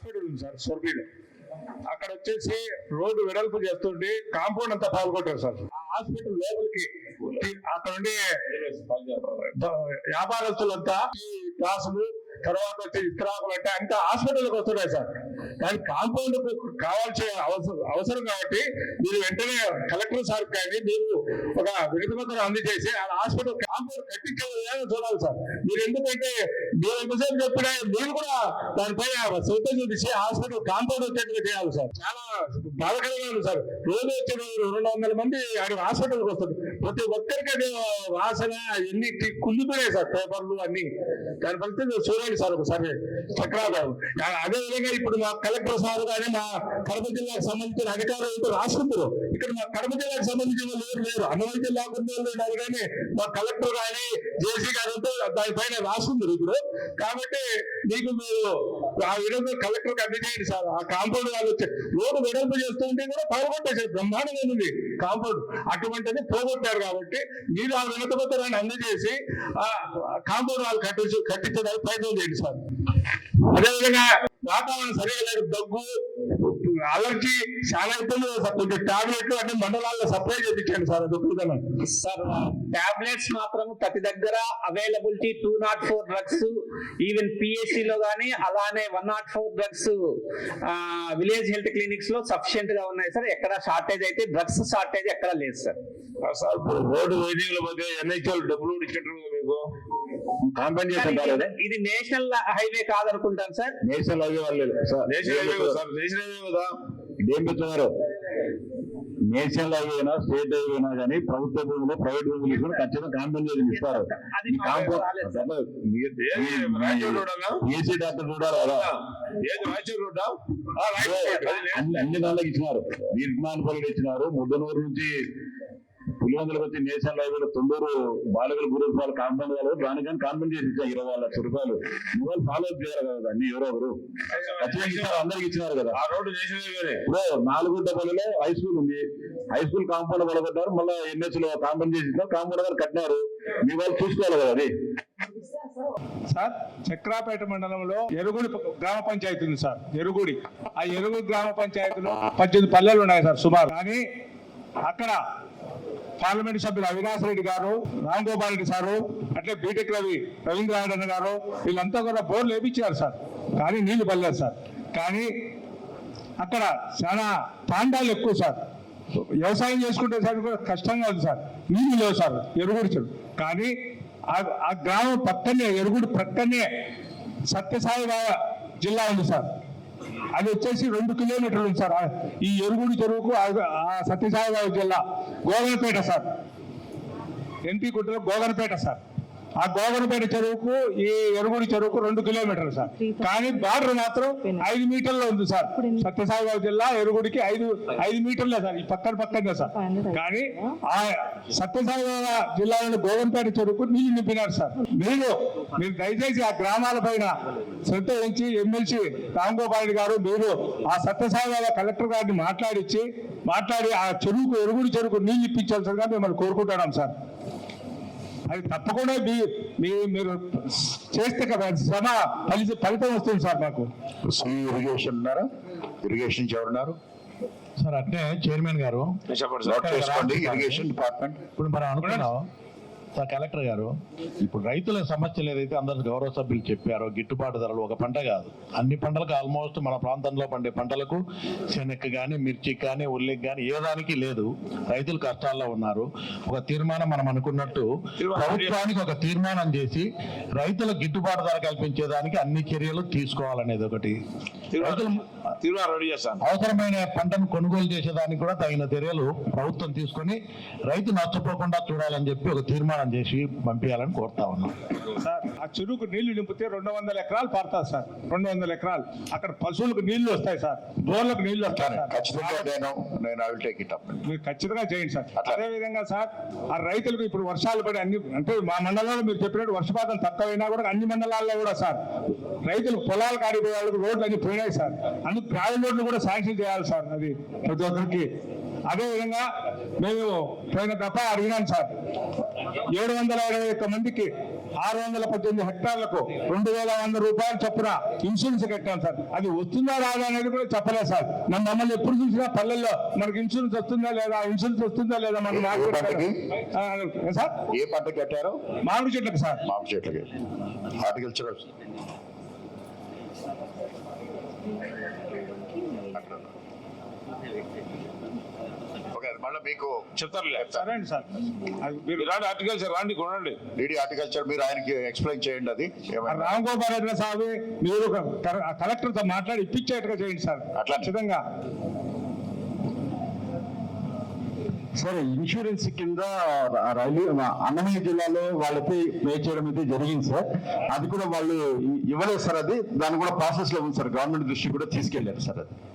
Hospital ఉంది sir సొర్బీలో అక్కడ వచ్చేసి రోడ్డు వెడల్పు చేస్తుంటే కాంపౌండ్ అంతా పాల్గొట్టారు సార్. ఆ హాస్పిటల్ లోపలికి అక్కడ ఉండే వ్యాపారస్తులంతా ఈ క్లాసులు తర్వాత వచ్చి ఇస్త్రాకులు అంటే అంతా హాస్పిటల్కి వస్తున్నాయి సార్. దానికి కాంపౌండ్ కావాల్సిన అవసరం అవసరం కాబట్టి మీరు వెంటనే కలెక్టర్ సార్ కానీ మీరు ఒక వినతిపత్రం అందజేసి ఆ హాస్పిటల్ కాంపౌండ్ కట్టించే చూడాలి సార్. మీరు ఎందుకంటే మీరు ఎంతసేపు చెప్పినా మీరు కూడా దానిపై శ్రద్ధ చూపించి హాస్పిటల్ కాంపౌండ్ వచ్చేట్టుగా చేయాలి సార్. చాలా బాధకరంగా ఉంది సార్. రోజు వచ్చే రెండు వందల మంది ఆడ హాస్పిటల్కి వస్తుంది ప్రతి ఒక్కరికి వాసన ఎన్ని కుళ్ళిపోయాయి సార్ పేపర్లు అన్ని. దాని ఫలితం చూడండి సార్ ఒకసారి చక్రాబాబు అదే విధంగా ఇప్పుడు మా కలెక్టర్ సార్ కానీ మా కడప జిల్లాకు సంబంధించిన అధికారులు అయితే రాసుకుంటారు ఇక్కడ మా కడప జిల్లాకు సంబంధించిన లేరు లేరు. అన్నమయ్య జిల్లాకు ఉన్నారు కానీ మా కలెక్టర్ కానీ జేసీ గారు దానిపైన రాసుకుంటారు ఇప్పుడు. కాబట్టి మీకు మీరు ఆ విధంగా కలెక్టర్కి అందజేయండి సార్. ఆ కాంపౌండ్ వాళ్ళు వచ్చి రోడ్డు వెడల్పు చేస్తూ ఉంటే కూడా పగలగొట్టేసారు బ్రహ్మాండంగా ఉంది. కాంపౌండ్ అటువంటిది పోగొట్టారు కాబట్టి మీరు ఆ వినతి పత్రాన్ని అందజేసి ఆ కాంపౌండ్ వాళ్ళు కట్టించు కట్టించడానికి ప్రయత్నం చేయండి సార్. అదేవిధంగా వాతావరణం సరిగా లేదు. దగ్గు అలర్జీ చాలా ఇబ్బంది కొంచెం టాబ్లెట్లు అన్ని మండలాల్లో సప్లై చేయించండి సార్. అది. సార్ టాబ్లెట్స్ మాత్రం ప్రతి దగ్గర availability two not four drugs even PHC లో గానీ అలానే one not four drugs village health క్లినిక్స్లో సఫిషియెంట్గా ఉన్నాయి సార్. ఎక్కడ షార్టేజ్ అయితే డ్రగ్స్ షార్టేజ్ ఎక్కడ లేదు సార్. సార్ ఇప్పుడు రోడ్డు వైద్యుల మధ్య ఎన్హెచ్ఎల్ డబ్బులు ఇచ్చినట్టు మీకు. ఇది నేషనల్ హైవే కాదనుకుంటాను సార్. నేషనల్ హైవే వాళ్ళు sir national highway sir national highway కదా. ఏం పెట్టున్నారు నేషనల్ హైవేనా స్టేట్ హైవేనా కానీ ప్రభుత్వ భూములు ప్రైవేట్ భూములు తీసుకుని ఖచ్చితంగా కాంపెన్సేషన్ ఇస్తారు. అది ఈ మా వైపు రాలేదు సార్. కాంపౌండ్ ఏసీ డాక్టర్ కూడా రాదా? అన్ని దానికి ఇచ్చినారు. నిర్మాణపల్లి ఇచ్చినారు. ముద్దనూరు నుంచి పులివెందులకు వచ్చి నేషనల్ హైవేలో తొండూరు బాలికల గ్రూప్ వాళ్ళు కాంపౌండ్ వాళ్ళు దానికని కాంపౌండ్ చేసి ఇచ్చారు ఇరవై లక్షల రూపాయలు. నువ్వు ఫాలో అప్ చేయాలి కదా అన్ని ఎవరో ఒకరు. ఖచ్చితంగా ఇచ్చారు అందరికి ఇచ్చినారు కదా. ఆ రోడ్డు నేషనల్ హైవేనే ఇప్పుడు నాలుగుంటపల్లిలో హై స్కూల్ ఉంది. హై స్కూల్ కాంపౌండ్ పడగొట్టారు మళ్ళీ ఎన్హెచ్లో కాంపౌండ్ చేసి ఇచ్చినారు కాంపౌండ్ గారు కట్టినారు. మీ వాళ్ళు చూసుకోవాలి కదా అది. సార్ చక్రాపేట మండలంలో ఎరుగుడి గ్రామ పంచాయతీ ఉంది సార్ ఎరుగుడి. ఆ ఎరుగుడి గ్రామ పంచాయతీలో పద్దెనిమిది పల్లెలు ఉన్నాయి సార్ సుమారు. కానీ అక్కడ పార్లమెంట్ సభ్యులు అవినాష్ రెడ్డి గారు రామ్ గోపాల్ రెడ్డి సారు అట్లే బీటెక్ రవి రవీంద్రనాథన్ గారు వీళ్ళంతా కూడా బోర్లు వేపించారు సార్. కానీ నీళ్ళు పడలేదు సార్. కానీ అక్కడ చాలా తాండాలు ఎక్కువ సార్. వ్యవసాయం చేసుకుంటే సార్ కూడా కష్టంగా ఉంది సార్. నీళ్ళు లేవు సార్ ఎరుగుడుచుడు కానీ ఆ- ఆ గ్రామం పక్కనే ఎరుగుడు పక్కనే సత్యసాయి బాబా జిల్లా ఉంది సార్. అది వచ్చేసి రెండు కిలోమీటర్లు ఉంది సార్. ఈ ఎరుగుడి చెరువుకు ఆ- సత్యసాయి జిల్లా గోగన్పేట సార్. ఎంపీ గుట్టలో గోగన్పేట సార్. ఆ గోగనపేట చెరువుకు ఈ ఎరుగుడి చెరువుకు రెండు కిలోమీటర్లు సార్. కానీ బార్డర్ మాత్రం ఐదు మీటర్లో ఉంది సార్. సత్యసాయిబాబు జిల్లా ఎరుగుడికి ఐదు ఐదు మీటర్లే సార్. ఈ పక్కన పక్కనే సార్. కానీ ఆ సత్యసాయిబాబా జిల్లాలోని గోగనపేట చెరువుకు నీళ్ళు నింపినారు సార్. మీరు మీరు దయచేసి ఆ గ్రామాల పైన శ్రద్ధ వహించి ఎమ్మెల్సీ రామ్ గోపాల్ రెడ్డి గారు మీరు ఆ సత్యసాయిబాబా కలెక్టర్ గారిని మాట్లాడించి మాట్లాడి ఆ చెరువుకు ఎరుగుడి చెరువుకు నీళ్ళు ఇప్పించాల్సిందిగా మిమ్మల్ని కోరుకుంటున్నాం సార్. అది తప్పకుండా మీ మీ మీరు చేస్తే కదా శ్రమ ఫలిత ఫలితం వస్తుంది సార్ మాకు. శ్రీ ఇరిగేషన్ ఉన్నారా? ఇరిగేషన్ ఎవరున్నారు? సార్ అట్నే చైర్మన్ గారు. చెప్పండి ఇరిగేషన్ డిపార్ట్మెంట్. ఇప్పుడు మనం అనుకున్నాం కలెక్టర్ గారు ఇప్పుడు రైతుల సమస్యలు ఏదైతే అందరు గౌరవ సభ్యులు చెప్పారో గిట్టుబాటు ధరలు ఒక పంట కాదు. అన్ని పంటలకు ఆల్మోస్ట్ మన ప్రాంతంలో పండే పంటలకు శనగ కానీ మిర్చికి కానీ ఉల్లికి కానీ ఏ దానికి లేదు. రైతులు కష్టాల్లో ఉన్నారు. ఒక తీర్మానం మనం అనుకున్నట్టు ప్రభుత్వానికి ఒక తీర్మానం చేసి రైతులకు గిట్టుబాటు ధర కల్పించేదానికి అన్ని చర్యలు తీసుకోవాలనేది ఒకటి. రైతులు అవసరమైన పంటను కొనుగోలు చేసేదానికి కూడా తగిన చర్యలు ప్రభుత్వం తీసుకొని రైతు నష్టపోకుండా చూడాలని చెప్పి ఒక తీర్మానం చేసి పంపించాలని కోరుతా ఉన్నాం. సార్ ఆ చెరువుకు నీళ్ళు నింపితే రెండు వందల ఎకరాలు పడతారు సార్. రెండు వందల ఎకరాలు. అక్కడ పశువులకు నీళ్ళు వస్తాయి సార్. బోర్లకు నీళ్ళు వస్తాయి ఖచ్చితంగా నేను నేను I will take it up మీరు ఖచ్చితంగా చేయండి సార్. అదే విధంగా సార్ ఆ రైతులకు ఇప్పుడు వర్షాలు పడి అన్ని అంటే మా మండలంలో మీరు చెప్పినట్టు వర్షపాతం తక్కువైనా కూడా అన్ని మండలాల్లో కూడా సార్ రైతులు పొలాలు కాడిపోయే వాళ్ళకి రోడ్లు అన్ని పోయినాయి సార్. అన్ని ట్రావెల్ రోడ్లు కూడా శాంక్షన్ చేయాలి సార్ అది ప్రతి ఒక్కరికి. అదే విధంగా మేము పోయిన తప్ప అడిగినాం సార్. ఏడు వందల ఇరవై ఒక్క మందికి ఆరు వందల పద్దెనిమిది హెక్టార్లకు రెండు వేల వంద రూపాయలు చొప్పున ఇన్సూరెన్స్ కట్టాం సార్. అది వస్తుందా రాదా అనేది కూడా చెప్పలేదు సార్. మన మమ్మల్ని ఎప్పుడు చూసినా పల్లెల్లో మనకి ఇన్సూరెన్స్ వస్తుందా లేదా ఇన్సూరెన్స్ వస్తుందా లేదా మనకు సార్? ఏ పంట కట్టారు? మామిడి చెట్లకు సార్. మామిడి చెట్లకి. హార్టికల్చర్ ఓకే మళ్ళీ మీకు చెప్తారులే. సరే అండి సార్. అది మీరు మీరు రాండి కొనండి. డీడీ హార్టికల్చర్ మీరు ఆయనకి ఎక్స్ప్లెయిన్ చేయండి అది. రామ్ గోపాల్ రెడ్డి సార్ మీరు ఒక కర- ఆ కలెక్టర్తో మాట్లాడి ఇప్పించేట్టుగా చేయండి సార్. అట్లానే. ఖచ్చితంగా. సరే ఇన్సూరెన్స్ కింద ర- రైలు అన్నమయ్య జిల్లాలో వాళ్ళకి పే చేయడం అయితే జరిగింది సార్. అది కూడా వాళ్ళు ఇవ్వలేదు సార్ అది. దాన్ని కూడా ప్రాసెస్లో ఉంది సార్. గవర్నమెంట్ దృష్టి కూడా తీసుకెళ్ళారు సార్ అది.